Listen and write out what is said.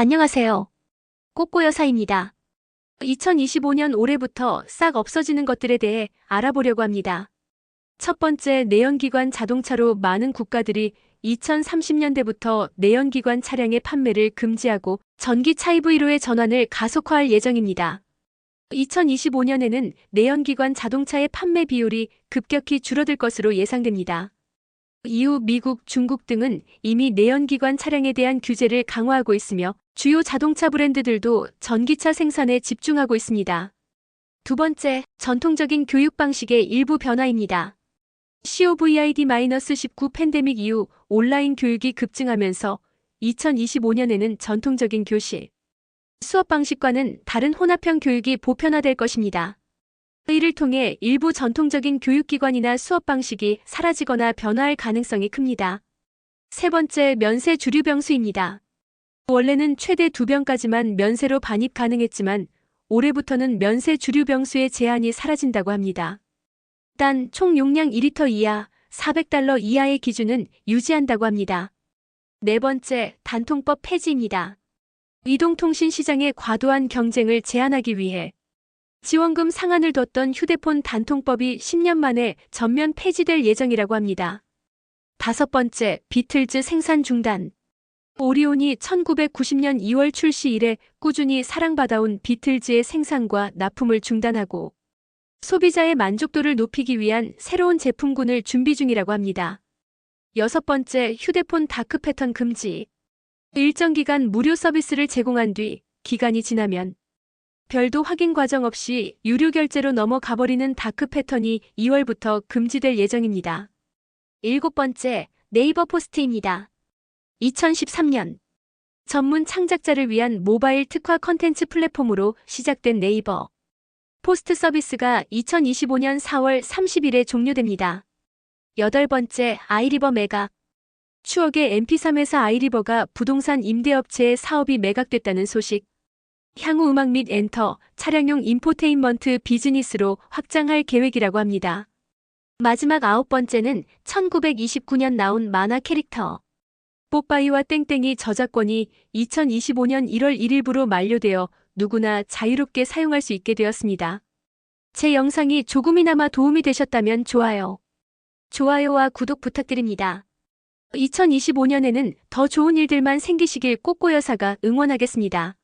안녕하세요. 꼬꼬 여사입니다. 2025년 올해부터 싹 없어지는 것들에 대해 알아보려고 합니다. 첫 번째, 내연기관 자동차로 많은 국가들이 2030년대부터 내연기관 차량의 판매를 금지하고 전기차 EV로의 전환을 가속화할 예정입니다. 2025년에는 내연기관 자동차의 판매 비율이 급격히 줄어들 것으로 예상됩니다. 이후 미국, 중국 등은 이미 내연기관 차량에 대한 규제를 강화하고 있으며 주요 자동차 브랜드들도 전기차 생산에 집중하고 있습니다. 두 번째, 전통적인 교육 방식의 일부 변화입니다. COVID-19 팬데믹 이후 온라인 교육이 급증하면서 2025년에는 전통적인 교실, 수업 방식과는 다른 혼합형 교육이 보편화될 것입니다. 이를 통해 일부 전통적인 교육기관이나 수업 방식이 사라지거나 변화할 가능성이 큽니다. 세 번째, 면세 주류 병수입니다. 원래는 최대 2병까지만 면세로 반입 가능했지만 올해부터는 면세 주류 병수의 제한이 사라진다고 합니다. 단총 용량 2리터 이하, 400달러 이하의 기준은 유지한다고 합니다. 네 번째, 단통법 폐지입니다. 이동통신 시장의 과도한 경쟁을 제한하기 위해 지원금 상한을 뒀던 휴대폰 단통법이 10년 만에 전면 폐지될 예정이라고 합니다. 다섯 번째, 비틀즈 생산 중단. 오리온이 1990년 2월 출시 이래 꾸준히 사랑받아온 비틀즈의 생산과 납품을 중단하고 소비자의 만족도를 높이기 위한 새로운 제품군을 준비 중이라고 합니다. 여섯 번째, 휴대폰 다크 패턴 금지. 일정 기간 무료 서비스를 제공한 뒤 기간이 지나면 별도 확인 과정 없이 유료 결제로 넘어가 버리는 다크 패턴이 2월부터 금지될 예정입니다. 일곱 번째, 네이버 포스트입니다. 2013년 전문 창작자를 위한 모바일 특화 컨텐츠 플랫폼으로 시작된 네이버 포스트 서비스가 2025년 4월 30일에 종료됩니다. 여덟 번째, 아이리버 매각. 추억의 MP3 회사 아이리버가 부동산 임대업체의 사업이 매각됐다는 소식. 향후 음악 및 엔터, 차량용 인포테인먼트 비즈니스로 확장할 계획이라고 합니다. 마지막 아홉 번째는 1929년 나온 만화 캐릭터. 뽀빠이와 땡땡이 저작권이 2025년 1월 1일부로 만료되어 누구나 자유롭게 사용할 수 있게 되었습니다. 제 영상이 조금이나마 도움이 되셨다면 좋아요. 좋아요와 구독 부탁드립니다. 2025년에는 더 좋은 일들만 생기시길 꼬꼬여사가 응원하겠습니다.